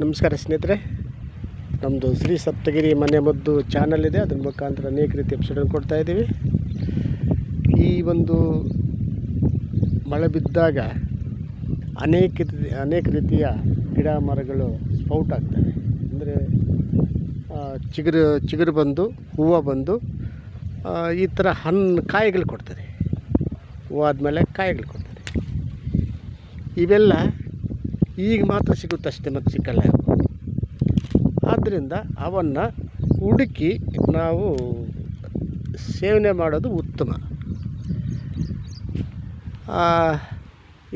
ನಮಸ್ಕಾರ ಸ್ನೇಹಿತರೆ. ನಮ್ಮದು ಶ್ರೀ ಸಪ್ತಗಿರಿ ಮನೆ ಮದ್ದು ಚಾನಲ್ ಇದೆ. ಅದ್ರ ಮುಖಾಂತರ ಅನೇಕ ರೀತಿ ಎಪಿಸೋಡನ್ನು ಕೊಡ್ತಾ ಇದ್ದೀವಿ. ಈ ಒಂದು ಮಳೆ ಬಿದ್ದಾಗ ಅನೇಕ ರೀತಿ- ಅನೇಕ ರೀತಿಯ ಗಿಡ ಮರಗಳು ಸ್ಪೌಟ್ ಆಗ್ತವೆ. ಅಂದರೆ ಚಿಗುರು ಚಿಗುರು ಬಂದು, ಹೂವು ಬಂದು ಈ ಥರ ಹಣ್ಣು ಕಾಯಿಗಳು ಕೊಡ್ತದೆ. ಹೂವು ಆದಮೇಲೆ ಕಾಯಿಗಳು ಕೊಡ್ತದೆ. ಇವೆಲ್ಲ ಈಗ ಮಾತ್ರ ಸಿಗುತ್ತಷ್ಟೇ ಮತ್ತು ಸಿಕ್ಕಲ್ಲ. ಆದ್ದರಿಂದ ಅವನ್ನು ಹುಡುಕಿ ನಾವು ಸೇವನೆ ಮಾಡೋದು ಉತ್ತಮ.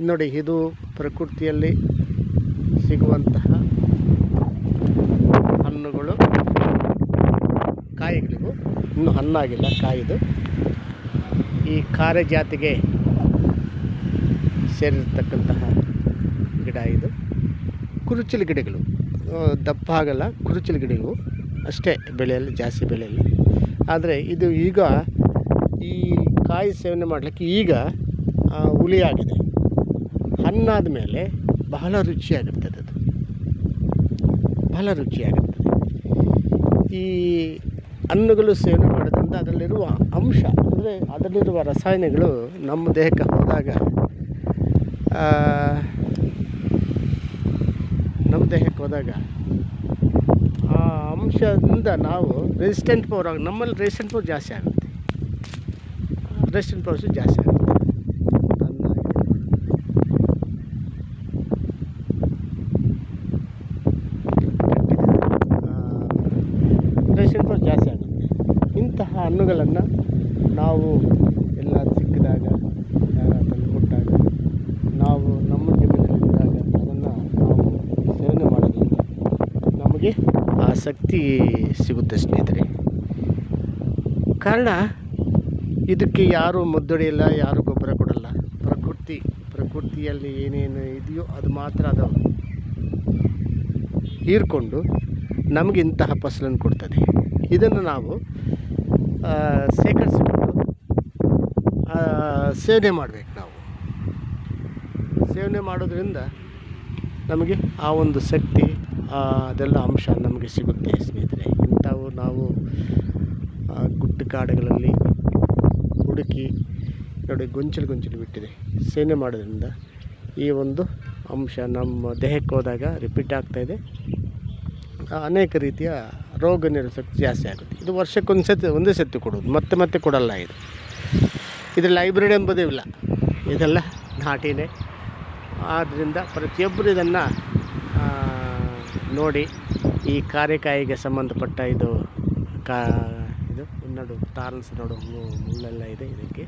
ನೋಡಿ, ಇದು ಪ್ರಕೃತಿಯಲ್ಲಿ ಸಿಗುವಂತಹ ಹಣ್ಣುಗಳು, ಕಾಯಿಗಳಿಗೂ. ಇನ್ನೂ ಹಣ್ಣಾಗಿಲ್ಲ, ಕಾಯಿದು. ಈ ಕಾರೆ ಜಾತಿಗೆ ಸೇರಿರ್ತಕ್ಕಂತಹ ಕುರುಚಲು ಗಿಡಗಳು ದಪ್ಪ ಆಗಲ್ಲ, ಕುರುಚಲು ಗಿಡಗಳು ಅಷ್ಟೇ ಬೆಳೆಯಲ್ಲಿ, ಜಾಸ್ತಿ ಬೆಳೆಯಲ್ಲ. ಆದರೆ ಇದು ಈಗ ಈ ಕಾಯಿ ಸೇವನೆ ಮಾಡಲಿಕ್ಕೆ ಈಗ ಹುಳಿ ಆಗಿದೆ ಹಣ್ಣಾದ ಮೇಲೆ ಬಹಳ ರುಚಿಯಾಗಿರ್ತದೆ ಅದು. ಬಹಳ ರುಚಿಯಾಗಿರ್ತದೆ ಈ ಹಣ್ಣುಗಳು ಸೇವನೆ ಮಾಡೋದ್ರಿಂದ ಅದರಲ್ಲಿರುವ ಅಂಶ, ಅಂದರೆ ಅದರಲ್ಲಿರುವ ರಸಾಯನಗಳು ನಮ್ಮ ದೇಹಕ್ಕೆ ಹೋದಾಗ ನಮ್ಮ ದೇಹಕ್ಕೆ ಹೋದಾಗ ಆ ಅಂಶದಿಂದ ನಾವು ರೆಸಿಸ್ಟೆಂಟ್ ಪವರ್ ಆಗ ನಮ್ಮಲ್ಲಿ ರೆಸಿಸ್ಟೆಂಟ್ ಪವರ್ ಜಾಸ್ತಿ ಆಗುತ್ತೆ. ರೆಸಿಸ್ಟೆಂಟ್ ಪವರ್ಸು ಜಾಸ್ತಿ ಆಗುತ್ತೆ. ರೆಸಿಸ್ಟೆಂಟ್ ಜಾಸ್ತಿ ಆಗುತ್ತೆ. ಇಂತಹ ಹಣ್ಣುಗಳನ್ನು ನಾವು ಎಲ್ಲ ಸಿಕ್ಕಿದಾಗ ತಂದು ಕೊಟ್ಟಾಗ ನಾವು ನಮ್ಮ ಜಮೀನಲ್ಲಿದ್ದಾಗ ಅದನ್ನು ನಾವು ಸೇವನೆ ಮಾಡೋದ್ರಿಂದ ನಮಗೆ ಆಸಕ್ತಿ ಸಿಗುತ್ತೆ ಸ್ನೇಹಿತರೆ. ಕಾರಣ, ಇದಕ್ಕೆ ಯಾರು ಮುದ್ದೊಡೆಯಲ್ಲ ಯಾರು ಗೊಬ್ಬರ ಕೊಡಲ್ಲ. ಪ್ರಕೃತಿ, ಪ್ರಕೃತಿಯಲ್ಲಿ ಏನೇನು ಇದೆಯೋ ಅದು ಮಾತ್ರ ಅದು ಹೀರ್ಕೊಂಡು ನಮಗೆ ಇಂತಹ ಫಸಲನ್ನು ಕೊಡ್ತದೆ. ಇದನ್ನು ನಾವು ಶೇಖರಿಸಿಕೊಂಡು ಸೇವನೆ ಮಾಡಬೇಕು ನಾವು. ಸೇವನೆ ಮಾಡೋದ್ರಿಂದ ನಮಗೆ ಆ ಒಂದು ಶಕ್ತಿ ಅದೆಲ್ಲ ಅಂಶ ನಮಗೆ ಸಿಗುತ್ತೆ ಸ್ನೇಹಿತರೆ. ಇಂಥವು ನಾವು ಗುಡ್ಡ ಕಾಡುಗಳಲ್ಲಿ ಹುಡುಕಿ, ನೋಡಿ ಗೊಂಚಲು ಗೊಂಚಲು ಬಿಟ್ಟಿದೆ. ಸೇನೆ ಮಾಡೋದ್ರಿಂದ ಈ ಒಂದು ಅಂಶ ನಮ್ಮ ದೇಹಕ್ಕೆ ಹೋದಾಗ ರಿಪೀಟ್ ಆಗ್ತಾಯಿದೆ ಅನೇಕ ರೀತಿಯ ರೋಗ ನಿರೋಧಕ ಜಾಸ್ತಿ ಆಗುತ್ತೆ. ಇದು ವರ್ಷಕ್ಕೊಂದು ಸತಿ, ಒಂದೇ ಸತಿ ಕೊಡೋದು. ಮತ್ತೆ ಮತ್ತೆ ಕೊಡಲ್ಲ ಇದು. ಇದರಲ್ಲಿ ಲೈಬ್ರರಿ ಎಂಬುದೇ ಇಲ್ಲ. ಇದೆಲ್ಲ ನಾಟಿನೇ. ಆದ್ದರಿಂದ ಪ್ರತಿಯೊಬ್ಬರು ಇದನ್ನು ನೋಡಿ, ಈ ಕಾರ್ಯಕಾಯಿಗೆ ಸಂಬಂಧಪಟ್ಟ ಇದು ಕಾ, ಇದು ನೋಡು ಟಾರ್ಲ್ಸ್ ನೋಡು ಮುಳ್ಳೆಲ್ಲ ಇದೆ ಇದಕ್ಕೆ,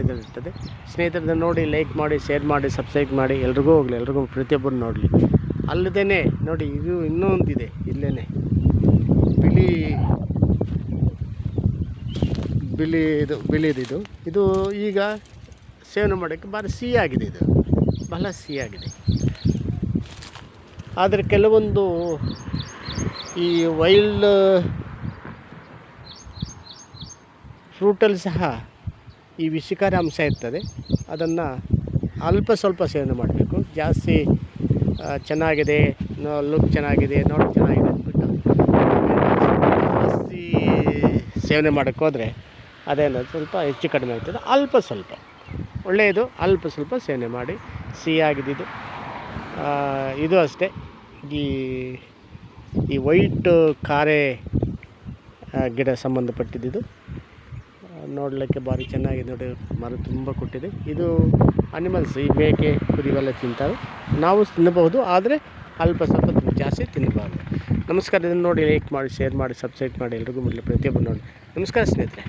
ಇದರಲ್ಲಿರ್ತದೆ. ಸ್ನೇಹಿತರನ್ನ ನೋಡಿ ಲೈಕ್ ಮಾಡಿ ಶೇರ್ ಮಾಡಿ ಸಬ್ಸ್ಕ್ರೈಬ್ ಮಾಡಿ, ಎಲ್ರಿಗೂ ಹೋಗಲಿ, ಎಲ್ರಿಗೂ ಪ್ರತಿಯೊಬ್ಬರು ನೋಡಲಿ. ಅಲ್ಲದೇ ನೋಡಿ, ಇದು ಇನ್ನೂ ಒಂದಿದೆ ಇಲ್ಲೇ ಬಿಳಿ ಬಿಳಿ ಇದು, ಬಿಳಿದು ಇದು. ಇದು ಈಗ ಸೇವನೆ ಮಾಡೋಕ್ಕೆ ಭಾರಿ ಸಿಹಿಯಾಗಿದೆ ಇದು. ಬಹಳ ಸಿಹಿಯಾಗಿದೆ ಆದರೆ ಕೆಲವೊಂದು ಈ ವೈಲ್ಡ್ ಫ್ರೂಟಲ್ಲಿ ಸಹ ಈ ವಿಷಕಾರಿ ಅಂಶ ಇರ್ತದೆ. ಅದನ್ನು ಅಲ್ಪ ಸ್ವಲ್ಪ ಸೇವನೆ ಮಾಡಬೇಕು. ಜಾಸ್ತಿ ಚೆನ್ನಾಗಿದೆ ಲುಕ್ ಚೆನ್ನಾಗಿದೆ ನೋಡಿ ಚೆನ್ನಾಗಿದೆ ಅಂದ್ಬಿಟ್ಟು ಜಾಸ್ತಿ ಸೇವನೆ ಮಾಡೋಕ್ಕೆ ಹೋದರೆ ಅದೇನೋ ಸ್ವಲ್ಪ ಹೆಚ್ಚು ಕಡಿಮೆ ಆಗ್ತದೆ. ಅಲ್ಪ ಸ್ವಲ್ಪ. ಒಳ್ಳೆಯದು. ಅಲ್ಪ ಸ್ವಲ್ಪ ಸೇವನೆ ಮಾಡಿ. ಸಿಹಿಯಾಗಿದ್ದಿದ್ದು ಇದು ಅಷ್ಟೇ. ಈ ಈ ವೈಟ್ ಕಾರೆ ಗಿಡ ಸಂಬಂಧಪಟ್ಟಿದ್ದು. ನೋಡಲಿಕ್ಕೆ ಭಾರಿ ಚೆನ್ನಾಗಿದೆ ನೋಡಿ. ಮರ ತುಂಬ ಕೊಟ್ಟಿದೆ. ಇದು ಅನಿಮಲ್ಸ್ ಈ ಮೇಕೆ, ಕುರಿವೆಲ್ಲ ತಿಂತಾರೆ. ನಾವು ತಿನ್ನಬಹುದು, ಆದರೆ ಅಲ್ಪ ಸ್ವಲ್ಪ ಜಾಸ್ತಿ ತಿನ್ನಬಾರ್ದು. ನಮಸ್ಕಾರ. ಇದನ್ನು ನೋಡಿ ಲೈಕ್ ಮಾಡಿ ಶೇರ್ ಮಾಡಿ ಸಬ್ಸ್ಕ್ರೈಬ್ ಮಾಡಿ ಎಲ್ರಿಗೂ ಮೊದಲು ಪ್ರತಿಯೊಬ್ಬರು ನೋಡಿ. ನಮಸ್ಕಾರ ಸ್ನೇಹಿತರೆ.